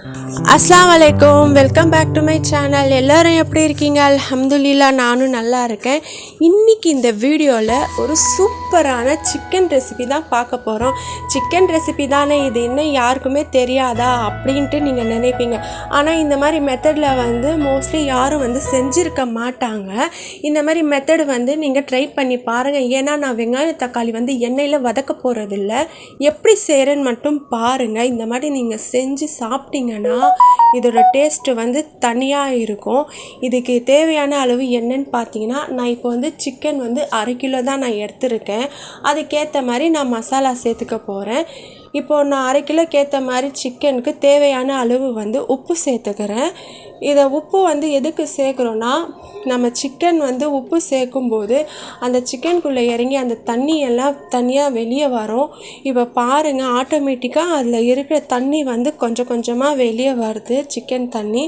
அஸ்லாம் வலைக்கம் welcome back to my channel எல்லோரும் எப்படி இருக்கீங்க? அலமதுல்லா நானும் நல்லா இருக்கேன். இன்றைக்கி இந்த வீடியோவில் ஒரு சூப்பரான சிக்கன் ரெசிபி தான் பார்க்க போகிறோம் சிக்கன் ரெசிபி தானே? இது இன்னும் யாருக்குமே தெரியாதா? அப்படின்ட்டு நீங்கள் நினைப்பீங்க. ஆனால் இந்த மாதிரி மெத்தடில் வந்து மோஸ்ட்லி யாரும் வந்து செஞ்சுருக்க மாட்டாங்க. இந்த மாதிரி மெத்தடு வந்து நீங்கள் ட்ரை பண்ணி பாருங்கள் ஏன்னா நான் வெங்காயம் தக்காளி வந்து எண்ணெயில் வதக்க போகிறதில்ல எப்படி செய்கிறேன்னு மட்டும் பாருங்கள் இந்த மாதிரி நீங்கள் செஞ்சு சாப்பிட்டீங்கன்னா இதோட டேஸ்ட்டு வந்து தனியாக இருக்கும். இதுக்கு தேவையான அளவு என்னன்னு பார்த்தீங்கன்னா நான் இப்போ வந்து சிக்கன் வந்து அரை கிலோ தான் நான் எடுத்திருக்கேன். அதுக்கேற்ற மாதிரி நான் மசாலா சேர்த்துக்க போகிறேன் இப்போது நான் அரை கிலோக்கு ஏற்ற மாதிரி சிக்கனுக்கு தேவையான அளவு வந்து உப்பு சேர்த்துக்கிறேன். இதை உப்பு வந்து எதுக்கு சேர்க்குறோன்னா நம்ம சிக்கன் வந்து உப்பு சேர்க்கும்போது அந்த சிக்கனுக்குள்ளே இறங்கி அந்த தண்ணி எல்லாம் தனியாக வெளியே வரும். இப்போ பாருங்கள் ஆட்டோமேட்டிக்காக அதில் இருக்கிற தண்ணி வந்து கொஞ்சம் கொஞ்சமாக வெளியே வருது சிக்கன் தண்ணி.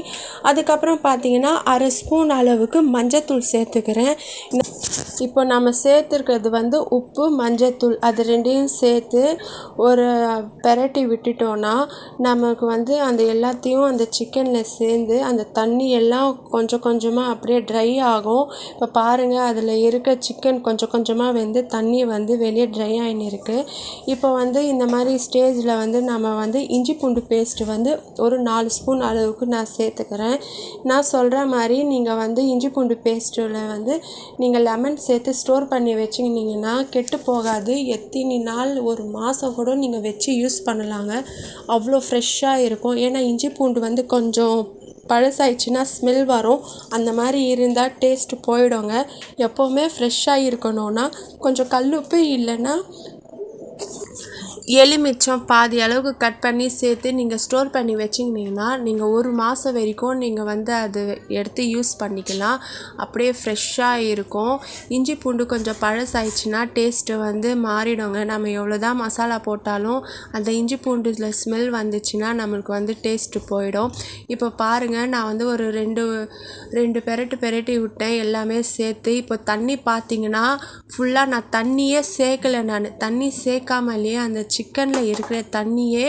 அதுக்கப்புறம் பார்த்தீங்கன்னா அரை ஸ்பூன் அளவுக்கு மஞ்சத்தூள் சேர்த்துக்கிறேன். இப்போ நம்ம சேர்த்துருக்கிறது வந்து உப்பு மஞ்சத்தூள் அது ரெண்டையும் சேர்த்து ஒரு பெரட்டி விட்டுட்டோன்னா நமக்கு வந்து அந்த எல்லாத்தையும் அந்த சிக்கனில் சேர்ந்து அந்த தண்ணி எல்லாம் கொஞ்சம் கொஞ்சமாக அப்படியே ட்ரை ஆகும். இப்போ பாருங்கள் அதில் இருக்க சிக்கன் கொஞ்சம் கொஞ்சமாக வெந்து தண்ணி வந்து வெளியே ட்ரை ஆகின்னு இப்போ வந்து இந்த மாதிரி ஸ்டேஜில் வந்து நம்ம வந்து இஞ்சி பூண்டு பேஸ்ட்டு வந்து ஒரு நாலு ஸ்பூன் அளவுக்கு நான் சேர்த்துக்கிறேன். நான் சொல்கிற மாதிரி நீங்கள் வந்து இஞ்சி பூண்டு பேஸ்ட்டில் வந்து நீங்கள் லெமன் சேர்த்து ஸ்டோர் பண்ணி வச்சுக்கினீங்கன்னா கெட்டு போகாது. எத்தனை நாள் ஒரு மாதம் கூட நீங்கள் வச்சு வச்சு யூஸ் பண்ணலாங்க. அவ்வளோ ஃப்ரெஷ்ஷாக இருக்கும். ஏன்னா இஞ்சி பூண்டு வந்து கொஞ்சம் பழசாயிடுச்சுன்னா ஸ்மெல் வரும். அந்த மாதிரி இருந்தால் டேஸ்ட்டு போயிடுங்க. எப்போவுமே ஃப்ரெஷ்ஷாக இருக்கணும்னா கொஞ்சம் கல்லுப்பு இல்லைன்னா எலுமிச்சம் பாதி அளவுக்கு கட் பண்ணி சேர்த்து நீங்கள் ஸ்டோர் பண்ணி வச்சிங்கன்னா நீங்கள் ஒரு மாதம் வரைக்கும் நீங்கள் வந்து அது எடுத்து யூஸ் பண்ணிக்கலாம். அப்படியே ஃப்ரெஷ்ஷாக இருக்கும். இஞ்சி பூண்டு கொஞ்சம் பழசாயிடுச்சுன்னா டேஸ்ட்டு வந்து மாறிடுங்க. நம்ம எவ்வளோ தான் மசாலா போட்டாலும் அந்த இஞ்சி பூண்டுல ஸ்மெல் வந்துச்சுன்னா நம்மளுக்கு வந்து டேஸ்ட்டு போயிடும். இப்போ பாருங்கள் நான் வந்து ஒரு ரெண்டு ரெண்டு பெரட்டு பெரட்டி விட்டேன். எல்லாமே சேர்த்து இப்போ தண்ணி பார்த்தீங்கன்னா ஃபுல்லாக நான் தண்ணியே சேர்க்கல நான். தண்ணி சேர்க்காமலேயே அந்த சிக்கனில் இருக்கிற தண்ணியே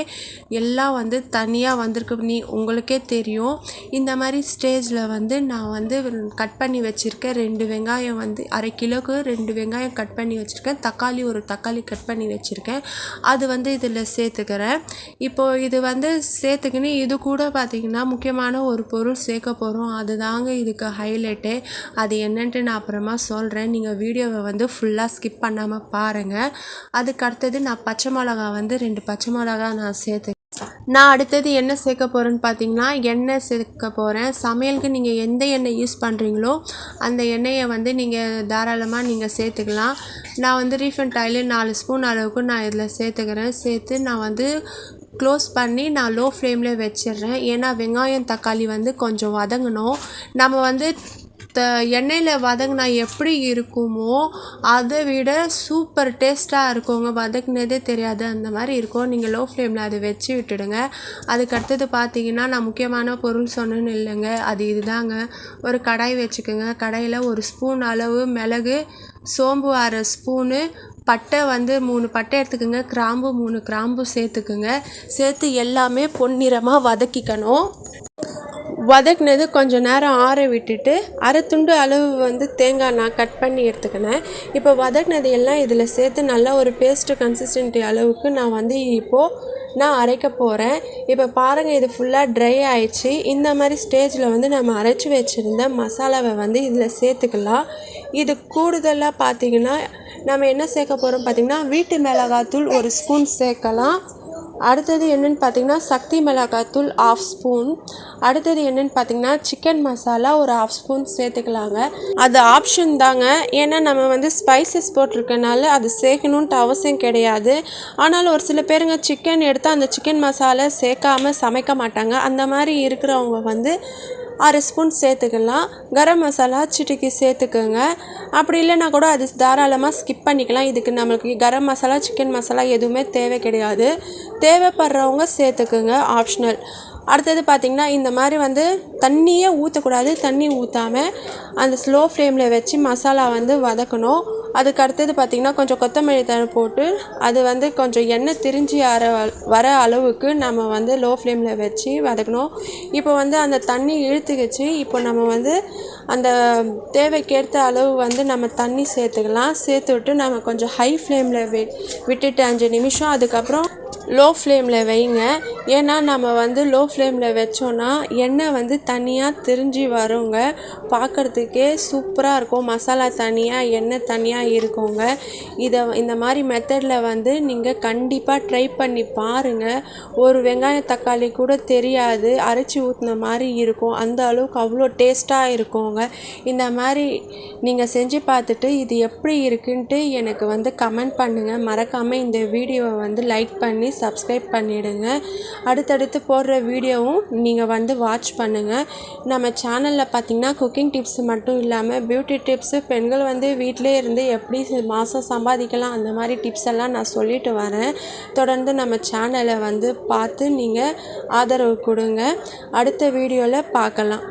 எல்லாம் வந்து தனியாக வந்திருக்கு. நீ உங்களுக்கே தெரியும். இந்த மாதிரி ஸ்டேஜில் வந்து நான் வந்து கட் பண்ணி வச்சுருக்கேன் ரெண்டு வெங்காயம் வந்து அரை கிலோக்கு ரெண்டு வெங்காயம் கட் பண்ணி வச்சுருக்கேன். தக்காளி ஒரு தக்காளி கட் பண்ணி வச்சுருக்கேன். அது வந்து இதில் சேர்த்துக்கிறேன். இப்போது இது வந்து சேர்த்துக்கின்னு இது கூட பார்த்திங்கன்னா முக்கியமான ஒரு பொருள் சேர்க்க போகிறோம் அதுதாங்க இதுக்கு ஹைலைட்டு அது என்னன்ட்டு நான் அப்புறமா சொல்கிறேன் நீங்கள் வீடியோவை வந்து ஃபுல்லாக ஸ்கிப் பண்ணாமல் பாருங்கள் அதுக்கு அடுத்தது நான் பச்சை மிளகா வந்து ரெண்டு பச்சை மிளகா நான் சேர்த்து நான் அடுத்தது என்ன சேர்க்க போகிறேன்னு பார்த்தீங்கன்னா எண்ணெய் சேர்க்க போகிறேன் சமையலுக்கு நீங்கள் எந்த எண்ணெய் யூஸ் பண்ணுறீங்களோ அந்த எண்ணெயை வந்து நீங்கள் தாராளமாக நீங்கள் சேர்த்துக்கலாம். நான் வந்து ரீஃபண்ட் ஆயில் நாலு ஸ்பூன் அளவுக்கு நான் இதில் சேர்த்துக்கிறேன். சேர்த்து நான் வந்து க்ளோஸ் பண்ணி நான் லோ ஃப்ளேமில் வச்சிடுறேன். ஏன்னா வெங்காயம் தக்காளி வந்து கொஞ்சம் வதங்கணும். நம்ம வந்து த எண்ணெயில் வதங்கினா எப்படி இருக்குமோ அதை விட சூப்பர் டேஸ்ட்டாக இருக்குங்க வதக்குனதே தெரியாது. அந்த மாதிரி இருக்கும். நீங்கள் லோ ஃப்ளேமில் அதை வச்சு விட்டுடுங்க. அதுக்கு அடுத்தது பார்த்தீங்கன்னா நான் முக்கியமான பொருள் சொன்னேன்னு இல்லைங்க. அது இதுதாங்க. ஒரு கடாய் வச்சுக்கோங்க. கடாயில் ஒரு ஸ்பூன் அளவு மிளகு சோம்பு அரை ஸ்பூனு பட்டை வந்து மூணு பட்டை எடுத்துக்கோங்க. கிராம்பு மூணு கிராம்பு சேர்த்துக்குங்க. சேர்த்து எல்லாமே பொன்னிறமாக வதக்கிக்கணும். வதக்குனது கொஞ்சம் நேரம் ஆற விட்டுட்டு அரை துண்டு அளவு வந்து தேங்காய் நான் கட் பண்ணி எடுத்துக்கினேன். இப்போ வதக்குனது எல்லாம் இதில் சேர்த்து நல்லா ஒரு பேஸ்ட்டு கன்சிஸ்டன்சி அளவுக்கு நான் வந்து இப்போது நான் அரைக்க போகிறேன் இப்போ பாருங்கள் இது ஃபுல்லாக ட்ரை ஆயிடுச்சு. இந்த மாதிரி ஸ்டேஜில் வந்து நம்ம அரைச்சி வச்சுருந்த மசாலாவை வந்து இதில் சேர்த்துக்கலாம். இது கூடுதலாக பார்த்தீங்கன்னா நம்ம என்ன சேர்க்க போகிறோம் பார்த்திங்கன்னா வீட்டு மிளகாத்தூள் ஒரு ஸ்பூன் சேர்க்கலாம். அடுத்தது என்னென்னு பார்த்தீங்கன்னா சக்தி மிளகாத்தூள் ஆஃப் ஸ்பூன் அடுத்தது என்னென்னு பார்த்தீங்கன்னா சிக்கன் மசாலா ஒரு ஆஃப் ஸ்பூன் சேர்த்துக்கலாங்க. அது ஆப்ஷன் தாங்க. ஏன்னா நம்ம வந்து ஸ்பைசஸ் போட்டிருக்கனால அது சேர்க்கணுன்ட்டு அவசியம் கிடையாது. ஆனாலும் ஒரு சில பேருங்க சிக்கன் எடுத்து அந்த சிக்கன் மசாலா சேர்க்காம சமைக்க மாட்டாங்க. அந்த மாதிரி இருக்கிறவங்க வந்து அரை ஸ்பூன் சேர்த்துக்கலாம். கரம் மசாலா சிட்டிக்கு சேர்த்துக்கோங்க. அப்படி இல்லைன்னா கூட அது தாராளமாக ஸ்கிப் பண்ணிக்கலாம். இதுக்கு நம்மளுக்கு கரம் மசாலா சிக்கன் மசாலா எதுவுமே தேவை கிடையாது. தேவைப்படுறவங்க சேர்த்துக்குங்க ஆப்ஷனல் அடுத்தது பார்த்திங்கன்னா இந்த மாதிரி வந்து தண்ணியே ஊற்றக்கூடாது தண்ணி ஊற்றாமல் அந்த ஸ்லோ ஃப்ளேமில் வச்சு மசாலா வந்து வதக்கணும். அதுக்கு அடுத்தது பார்த்திங்கன்னா கொஞ்சம் கொத்தமல்லி தழை போட்டு அது வந்து கொஞ்சம் எண்ணெய் திரிஞ்சு வர வர அளவுக்கு நம்ம வந்து லோ ஃப்ளேமில் வச்சு வதக்கணும். இப்போ வந்து அந்த தண்ணி இழுத்துக்கிச்சு. இப்போ நம்ம வந்து அந்த தேவைக்கேற்ற அளவு வந்து நம்ம தண்ணி சேர்த்துக்கலாம். சேர்த்து விட்டு நம்ம கொஞ்சம் ஹை ஃப்ளேமில் வி விட்டுட்டு அஞ்சு நிமிஷம். அதுக்கப்புறம் லோ ஃப்ளேமில் வைங்க. ஏன்னா நம்ம வந்து லோ ஃப்ளேமில் வச்சோன்னா எண்ணெய் வந்து தனியாக திரிஞ்சு வருங்க. பார்க்குறதுக்கே சூப்பராக இருக்கும். மசாலா தனியாக எண்ணெய் தனியாக இருக்குங்க. இதை இந்த மாதிரி மெத்தடில் வந்து நீங்கள் கண்டிப்பாக ட்ரை பண்ணி பாருங்கள் ஒரு வெங்காயம் தக்காளி கூட தெரியாது. அரைச்சி ஊற்றின மாதிரி இருக்கும். அந்த அளவுக்கு அவ்வளோ டேஸ்ட்டாக இருக்குங்க. இந்த மாதிரி நீங்கள் செஞ்சு பார்த்துட்டு இது எப்படி இருக்குன்ட்டு எனக்கு வந்து கமெண்ட் பண்ணுங்கள் மறக்காமல் இந்த வீடியோவை வந்து லைக் பண்ணி சப்ஸ்கிரைப் பண்ணிவிடுங்க அடுத்தடுத்து போடுற வீடியோவும் நீங்கள் வந்து வாட்ச் பண்ணுங்கள் நம்ம சேனலில் பார்த்திங்கன்னா குக்கிங் டிப்ஸ் மட்டும் இல்லாமல் பியூட்டி டிப்ஸு பெண்கள் வந்து வீட்டிலே இருந்து எப்படி மாதம் சம்பாதிக்கலாம் அந்த மாதிரி டிப்ஸ் எல்லாம் நான் சொல்லிட்டு வரேன். தொடர்ந்து நம்ம சேனலை வந்து பார்த்து நீங்கள் ஆதரவு கொடுங்க. அடுத்த வீடியோவில் பார்க்கலாம்.